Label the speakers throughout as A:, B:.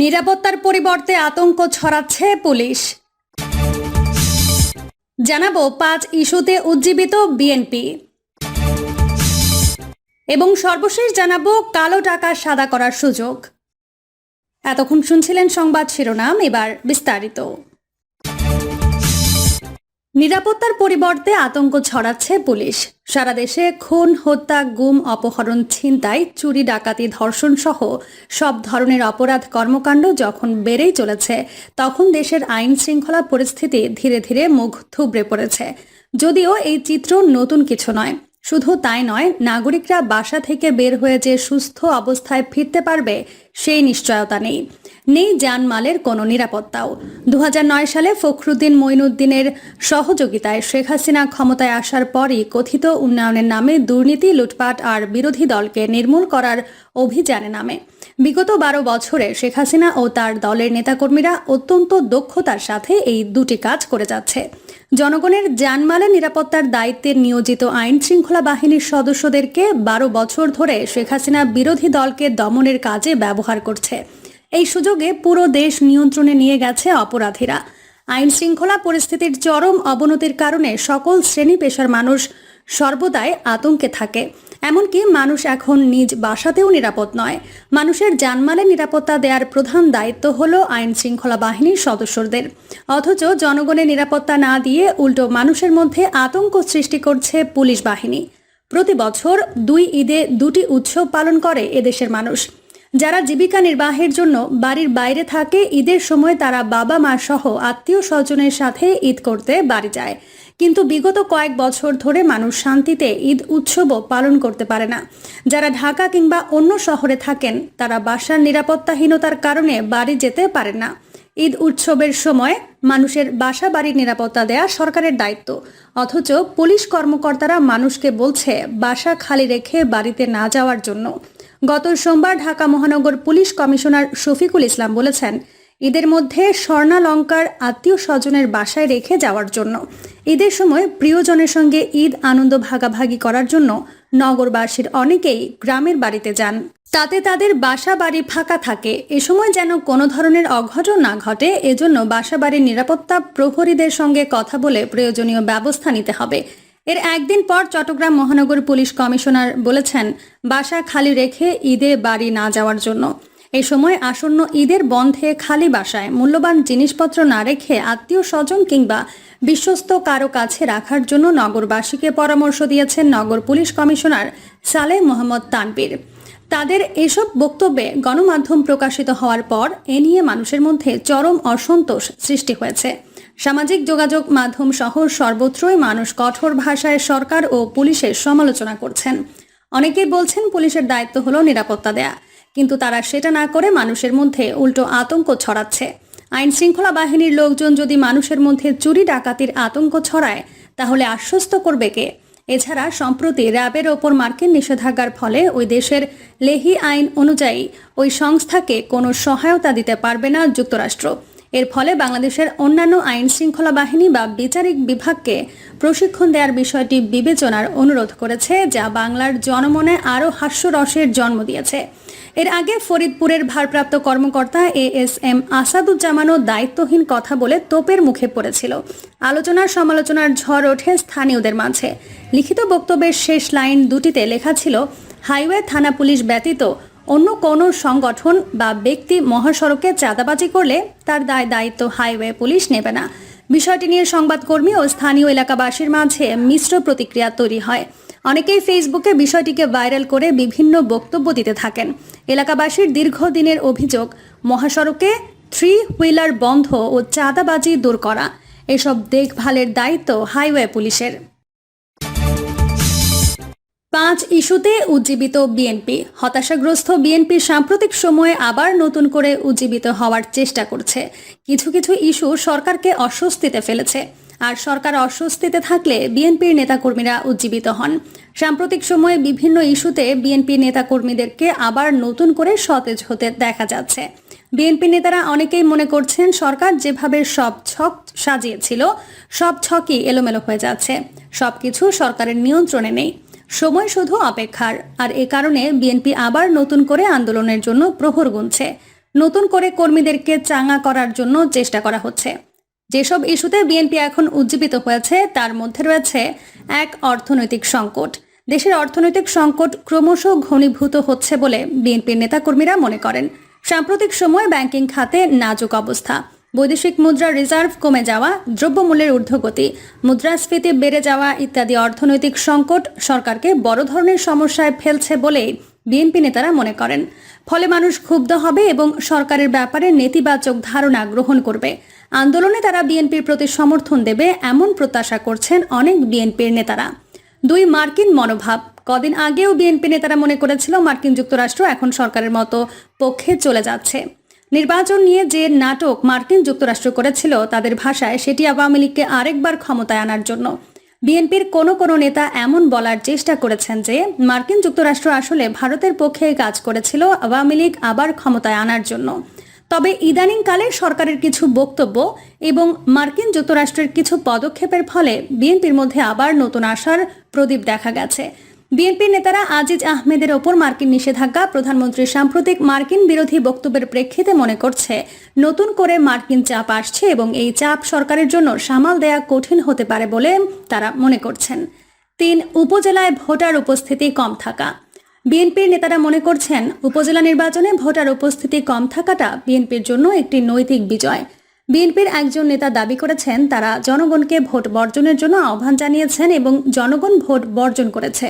A: নিরাপত্তার পরিবর্তে আতঙ্ক ছড়াচ্ছে পুলিশ। জানাব পাঁচ ইস্যুতে উজ্জীবিত বিএনপি। এবং সর্বশেষ জানাব কালো টাকা সাদা করার সুযোগ। এতক্ষণ শুনছিলেন সংবাদ শিরোনাম, এবার বিস্তারিত। নিরাপত্তার পরিবর্তে আতঙ্ক ছড়াচ্ছে পুলিশ। সারা দেশে খুন, হত্যা, গুম, অপহরণ, ছিনতাই, চুরি, ডাকাতি, ধর্ষণ সহ সব ধরনের অপরাধ কর্মকাণ্ড যখন বেড়েই চলেছে, তখন দেশের আইন শৃঙ্খলা পরিস্থিতি ধীরে ধীরে মুখ থুবড়ে পড়েছে। যদিও এই চিত্র নতুন কিছু নয়, শুধু তাই নয়, নাগরিকরা বাসা থেকে বের হয়ে যে সুস্থ অবস্থায় ফিরতে পারবে, সেই নিশ্চয়তা নেই। নেই জানমালের কোনো নিরাপত্তাও। দু হাজার নয় সালে ফখরুদ্দিন মঈনুদ্দিনের সহযোগিতায় শেখ হাসিনা ক্ষমতায় আসার পরই কথিত উন্নয়নের নামে দুর্নীতি, লুটপাট আর বিরোধী দলকে নির্মূল করার অভিযানে নামে। বিগত বারো বছরে শেখ হাসিনা ও তার দলের নেতাকর্মীরা অত্যন্ত দক্ষতার সাথে এই দুটি কাজ করে যাচ্ছে। জনগণের জানমালের নিরাপত্তার দায়িত্বে নিয়োজিত আইন শৃঙ্খলা বাহিনীর সদস্যদেরকে বারো বছর ধরে শেখ হাসিনা বিরোধী দলকে দমনের কাজে ব্যবহার করছে। এই সুযোগে পুরো দেশ নিয়ন্ত্রণে নিয়ে গেছে অপরাধীরা। আইন শৃঙ্খলা পরিস্থিতির চরম অবনতির কারণে সকল শ্রেণি পেশার মানুষ সর্বদাই আতঙ্কে থাকে। এমনকি মানুষ এখন নিজ বাসাতেও নিরাপদ নয়। মানুষের জানমালে নিরাপত্তা দেওয়ার প্রধান দায়িত্ব হল আইন শৃঙ্খলা বাহিনীর সদস্যদের। অথচ জনগণের নিরাপত্তা না দিয়ে উল্টো মানুষের মধ্যে আতঙ্ক সৃষ্টি করছে পুলিশ বাহিনী। প্রতি বছর দুই ঈদে দুটি উৎসব পালন করে এদেশের মানুষ। যারা জীবিকা নির্বাহের জন্য বাড়ির বাইরে থাকে, ঈদের সময় তারা বাবা, মা সহ আত্মীয় স্বজনের সাথে ঈদ করতে বাড়ি যায়। কিন্তু বিগত কয়েক বছর ধরে মানুষ শান্তিতে ঈদ উৎসবও পালন করতে পারে না। যারা ঢাকা কিংবা অন্য শহরে থাকেন, তারা বাসার নিরাপত্তাহীনতার কারণে বাড়ি যেতে পারেন না। ঈদ উৎসবের সময় মানুষের বাসা বাড়ির নিরাপত্তা দেয়া সরকারের দায়িত্ব। অথচ পুলিশ কর্মকর্তারা মানুষকে বলছে, বাসা খালি রেখে বাড়িতে না যাওয়ার জন্য। গত সোমবার ঢাকা মহানগর পুলিশ কমিশনার শফিকুল ইসলাম বলেছেন, ঈদের মধ্যে স্বর্ণালঙ্কার আত্মীয় স্বজনের বাসায় রেখে যাওয়ার জন্য। ঈদের সময় প্রিয়জনের সঙ্গে ঈদ আনন্দ ভাগাভাগি করার জন্য নগরবাসীর অনেকেই গ্রামের বাড়িতে যান। তাতে তাদের বাসা বাড়ি ফাঁকা থাকে। এ সময় যেন কোনো ধরনের অঘটন না ঘটে, এজন্য বাসা বাড়ির নিরাপত্তা প্রহরীদের সঙ্গে কথা বলে প্রয়োজনীয় ব্যবস্থা নিতে হবে। এর একদিন পর চট্টগ্রাম মহানগর পুলিশ কমিশনার বলেছেন, বাসা খালি রেখে ঈদে বাড়ি না যাওয়ার জন্য। এই সময় আসন্ন ঈদের বন্ধে খালি বাসায় মূল্যবান জিনিসপত্র না রেখে আত্মীয় স্বজন কিংবা বিশ্বস্ত কারও কাছে রাখার জন্য নগরবাসীকে পরামর্শ দিয়েছেন নগর পুলিশ কমিশনার সালেহ মোহাম্মদ তানবীর তাদের এসব বক্তব্যে গণমাধ্যম প্রকাশিত হওয়ার পর এ নিয়ে মানুষের মধ্যে চরম অসন্তোষ সৃষ্টি হয়েছে। সামাজিক যোগাযোগ মাধ্যম সহ সর্বত্রই মানুষ কঠোর ভাষায় সরকার ও পুলিশের সমালোচনা করছেন। অনেকেই বলছেন পুলিশের দায়িত্ব হলো নিরাপত্তা দেয়া, কিন্তু তারা সেটা না করে মানুষের মধ্যে উল্টো আতঙ্ক ছড়াচ্ছে। আইন শৃঙ্খলা বাহিনীর লোকজন যদি মানুষের মধ্যে চুরি ডাকাতির আতঙ্ক ছড়ায়, তাহলে আশ্বস্ত করবে কে? এছাড়া সম্প্রতি র্যাবের ওপর মার্কিন নিষেধাজ্ঞার ফলে ওই দেশের লেহি আইন অনুযায়ী ওই সংস্থাকে কোনো সহায়তা দিতে পারবে না যুক্তরাষ্ট্র। এর ফলে বাংলাদেশের অন্যান্য আইন শৃঙ্খলা বাহিনী বা বিচারিক বিভাগকে প্রশিক্ষণ দেওয়ার বিষয়টি বিবেচনার অনুরোধ করেছে, যা বাংলার জনমনে আরও হাস্যরসের জন্ম দিয়েছে। এর আগে ফরিদপুরের ভারপ্রাপ্ত কর্মকর্তা এ এস এম আসাদুজ্জামানও দায়িত্বহীন কথা বলে তোপের মুখে পড়েছিল। আলোচনার সমালোচনার ঝড় ওঠে স্থানীয়দের মাঝে। লিখিত বক্তব্যের শেষ লাইন দুটিতে লেখা ছিল, হাইওয়ে থানা পুলিশ ব্যতীত অন্য কোনো সংগঠন বা ব্যক্তি মহাসড়কে চাঁদাবাজি করলে তার দায় দায়িত্ব হাইওয়ে পুলিশ নেবে না। বিষয়টি নিয়ে সংবাদকর্মী ও স্থানীয় এলাকাবাসীর মাঝে মিশ্র প্রতিক্রিয়া তৈরি হয়। অনেকেই ফেসবুকে বিষয়টিকে ভাইরাল করে বিভিন্ন বক্তব্য দিতে থাকেন। এলাকাবাসীর দীর্ঘদিনের অভিযোগ, মহাসড়কে থ্রি হুইলার বন্ধ ও চাঁদাবাজি দূর করা, এসব দেখভালের দায়িত্ব হাইওয়ে পুলিশের। পাঁচ ইস্যুতে উজ্জীবিত বিএনপি। হতাশাগ্রস্ত বিএনপি সাম্প্রতিক সময়ে আবার নতুন করে উজ্জীবিত হওয়ার চেষ্টা করছে। কিছু কিছু ইস্যু সরকারকে অস্বস্তিতে ফেলেছে। আর সরকার অস্বস্তিতে থাকলে বিএনপির নেতাকর্মীরা উজ্জীবিত হন। সাম্প্রতিক সময়ে বিভিন্ন ইস্যুতে বিএনপি নেতাকর্মীদেরকে আবার নতুন করে সতেজ হতে দেখা যাচ্ছে। বিএনপি নেতারা অনেকেই মনে করছেন সরকার যেভাবে সব ছক সাজিয়েছিল, সব ছকই এলোমেলো হয়ে যাচ্ছে। সবকিছু সরকারের নিয়ন্ত্রণে নেই। সময় শুধু অপেক্ষার, আর এ কারণে বিএনপি আবার নতুন করে আন্দোলনের জন্য প্রহর গুনছে। নতুন করে কর্মীদেরকে চাঙা করার জন্য চেষ্টা করা হচ্ছে। যেসব ইস্যুতে বিএনপি এখন উজ্জীবিত হয়েছে, তার মধ্যে রয়েছে এক অর্থনৈতিক সংকট। দেশের অর্থনৈতিক সংকট ক্রমশ ঘনীভূত হচ্ছে বলে বিএনপির নেতাকর্মীরা মনে করেন। সাম্প্রতিক সময় ব্যাংকিং খাতে নাজুক অবস্থা। বৈদেশিক মুদ্রা রিজার্ভ কমে যাওয়া, দ্রব্যমূল্যের ঊর্ধ্বগতি, মুদ্রাস্ফীতি বেড়ে যাওয়া ইত্যাদি অর্থনৈতিক সংকট সরকারকে বড় ধরনের সমস্যায় ফেলছে বলে বিএনপি নেতারা মনে করেন। ফলে মানুষ ক্ষুব্ধ হবে এবং সরকারের ব্যাপারে নেতিবাচক ধারণা গ্রহণ করবে। আন্দোলনে তারা বিএনপির প্রতি সমর্থন দেবে এমন প্রত্যাশা করছেন অনেক বিএনপির নেতারা। দুই মার্কিন মনোভাব, কদিন আগেও বিএনপি নেতারা মনে করেছিল মার্কিন যুক্তরাষ্ট্র এখন সরকারের মতো পক্ষে চলে যাচ্ছে। নির্বাচন নিয়ে যে নাটক মার্কিন যুক্তরাষ্ট্র করেছিল তাদের ভাষায়, সেটি আওয়ামী লীগকে আরেকবার ক্ষমতায় আনার জন্য। বিএনপির কোনো কোনো নেতা এমন বলার চেষ্টা করেছেন যে, মার্কিন যুক্তরাষ্ট্র আসলে ভারতের পক্ষে কাজ করেছিল, আওয়ামী লীগ আবার ক্ষমতায় আনার জন্য। তবে ইদানিংকালে সরকারের কিছু বক্তব্য এবং মার্কিন যুক্তরাষ্ট্রের কিছু পদক্ষেপের ফলে বিএনপির মধ্যে আবার নতুন আশার প্রদীপ দেখা গেছে। বিএনপির নেতারা আজিজ আহমেদের ওপর মার্কিন নিষেধাজ্ঞা প্রধানমন্ত্রীর সাম্প্রতিক মার্কিন বিরোধী বক্তব্যের প্রেক্ষিতে মনে করছে, নতুন করে মার্কিন চাপ আসছে এবং এই চাপ সরকারের জন্য সামাল দেয়া কঠিন হতে পারে বলে তারা মনে করছেন। তিন, উপজেলায় ভোটার উপস্থিতি কম থাকা। বিএনপির নেতারা মনে করছেন, উপজেলা নির্বাচনে ভোটার উপস্থিতি কম থাকাটা বিএনপির জন্য একটি নৈতিক বিজয়। বিএনপির একজন নেতা দাবি করেছেন, তারা জনগণকে ভোট বর্জনের জন্য আহ্বান জানিয়েছেন এবং জনগণ ভোট বর্জন করেছে।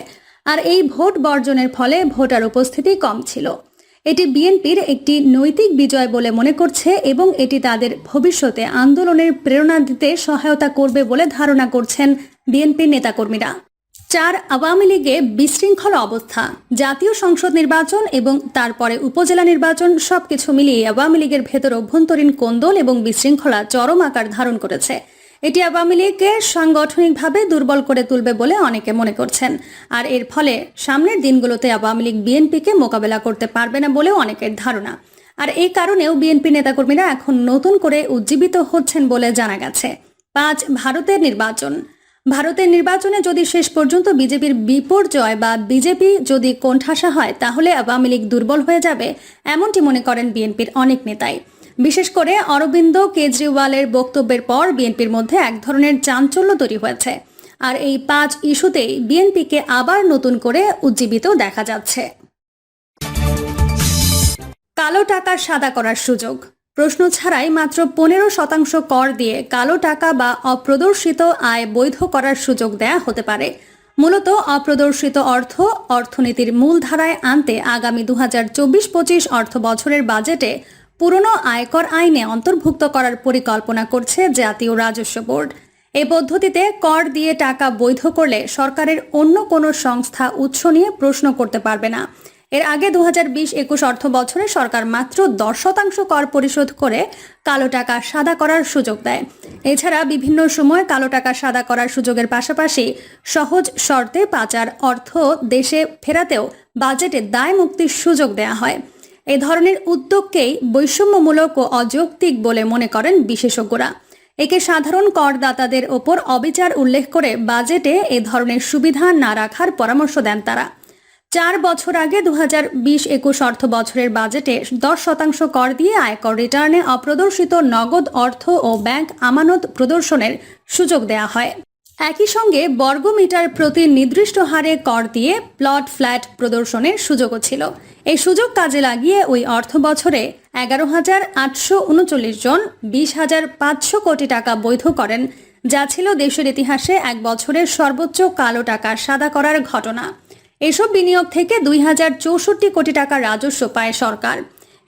A: আর এই ভোট বর্জনের ফলে ভোটার উপস্থিতি কম ছিল। এটি বিএনপির একটি নৈতিক বিজয় বলে মনে করছে এবং এটি তাদের ভবিষ্যতে আন্দোলনের প্রেরণা দিতে সহায়তা করবে বলে ধারণা করছেন বিএনপির নেতাকর্মীরা। চার আওয়ামী লীগে বিশৃঙ্খল অবস্থা, জাতীয় সংসদ নির্বাচন এবং তারপরে উপজেলা নির্বাচন সবকিছু মিলিয়ে আওয়ামী লীগের ভেতর অভ্যন্তরীণ কোন্দল এবং বিশৃঙ্খলা চরম আকার ধারণ করেছে। এটি আওয়ামী লীগকে সাংগঠনিকভাবে দুর্বল করে তুলবে বলে অনেকে মনে করছেন। আর এর ফলে সামনের দিনগুলোতে আওয়ামী লীগ বিএনপিকে মোকাবেলা করতে পারবে না বলেও অনেকের ধারণা। আর এই কারণেও বিএনপি নেতাকর্মীরা এখন নতুন করে উজ্জীবিত হচ্ছেন বলে জানা গেছে। পাঁচ, ভারতের নির্বাচন। ভারতের নির্বাচনে যদি শেষ পর্যন্ত বিজেপির বিপর্যয় বা বিজেপি যদি কোণঠাসা হয়, তাহলে আওয়ামী লীগ দুর্বল হয়ে যাবে, এমনটি মনে করেন বিএনপির অনেক নেতাই। বিশেষ করে অরবিন্দ কেজরিওয়ালের বক্তব্যের পর বিএনপির মধ্যে এক ধরনের চাঞ্চল্য তৈরি হয়েছে। আর এই পাঁচ ইস্যুতেই বিএনপিকে আবার নতুন করে উজ্জীবিত দেখা যাচ্ছে। কালো টাকা সাদা করার সুযোগ। প্রশ্ন ছাড়াই মাত্র পনেরো শতাংশ কর দিয়ে কালো টাকা বা অপ্রদর্শিত আয় বৈধ করার সুযোগ দেয়া হতে পারে। মূলত অপ্রদর্শিত অর্থ অর্থনীতির মূল ধারায় আনতে আগামী দু হাজার চব্বিশ পঁচিশ অর্থ বছরের বাজেটে পুরনো আয়কর আইনে অন্তর্ভুক্ত করার পরিকল্পনা করছে জাতীয় রাজস্ব বোর্ড। এই পদ্ধতিতে কর দিয়ে টাকা বৈধ করলে সরকারের অন্য কোনো সংস্থা উৎস নিয়ে প্রশ্ন করতে পারবে না। এর আগে দু হাজার বিশ একুশ অর্থ বছরে সরকার মাত্র দশ শতাংশ কর পরিশোধ করে কালো টাকা সাদা করার সুযোগ দেয়। এছাড়া বিভিন্ন সময় কালো টাকা সাদা করার সুযোগের পাশাপাশি সহজ শর্তে পাচার অর্থ দেশে ফেরাতেও বাজেটে দায় মুক্তির সুযোগ দেয়া হয়। এ ধরনের উদ্যোগকেই বৈষম্যমূলক ও অযৌক্তিক বলে মনে করেন বিশেষজ্ঞরা। একে সাধারণ করদাতাদের ওপর অবিচার উল্লেখ করে বাজেটে এ ধরনের সুবিধা না রাখার পরামর্শ দেন তারা। চার বছর আগে দু হাজার বিশ একুশ অর্থ বছরের বাজেটে দশ শতাংশ কর দিয়ে আয়কর রিটার্নে অপ্রদর্শিত নগদ অর্থ ও ব্যাংক আমানত প্রদর্শনের সুযোগ দেয়া হয়। একই সঙ্গে বর্গমিটার প্রতি নির্দিষ্ট হারে কর দিয়ে প্লট ফ্ল্যাট প্রদর্শনের সুযোগও ছিল। এই সুযোগ কাজে লাগিয়ে ওই অর্থ বছরে এগারো হাজার আটশো উনচল্লিশ জন বিশ হাজার পাঁচশো কোটি টাকা বৈধ করেন, যা ছিল দেশের ইতিহাসে এক বছরের সর্বোচ্চ কালো টাকা সাদা করার ঘটনা। এসব বিনিয়োগ থেকে দুই হাজার চৌষট্টি কোটি টাকা রাজস্ব পায় সরকার।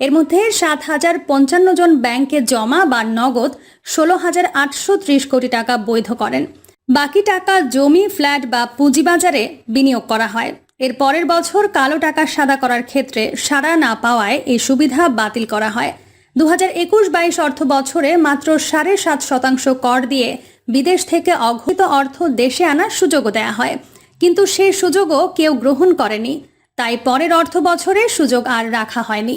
A: এর মধ্যে সাত হাজার পঞ্চান্ন জন ব্যাংকে জমা বা নগদ ষোলো হাজার আটশো ত্রিশ কোটি টাকা বৈধ করেন। বাকি টাকা জমি, ফ্ল্যাট বা পুঁজিবাজারে বিনিয়োগ করা হয়। এর পরের বছর কালো টাকা সাদা করার ক্ষেত্রে সাড়া না পাওয়ায় এই সুবিধা বাতিল করা হয়। দু হাজার একুশ বাইশ অর্থ বছরে মাত্র সাড়ে সাত শতাংশ কর দিয়ে বিদেশ থেকে অঘোষিত অর্থ দেশে আনার সুযোগও দেয়া হয়। কিন্তু সেই সুযোগও কেউ গ্রহণ করেনি। তাই পরের অর্থ বছরে সুযোগ আর রাখা হয়নি।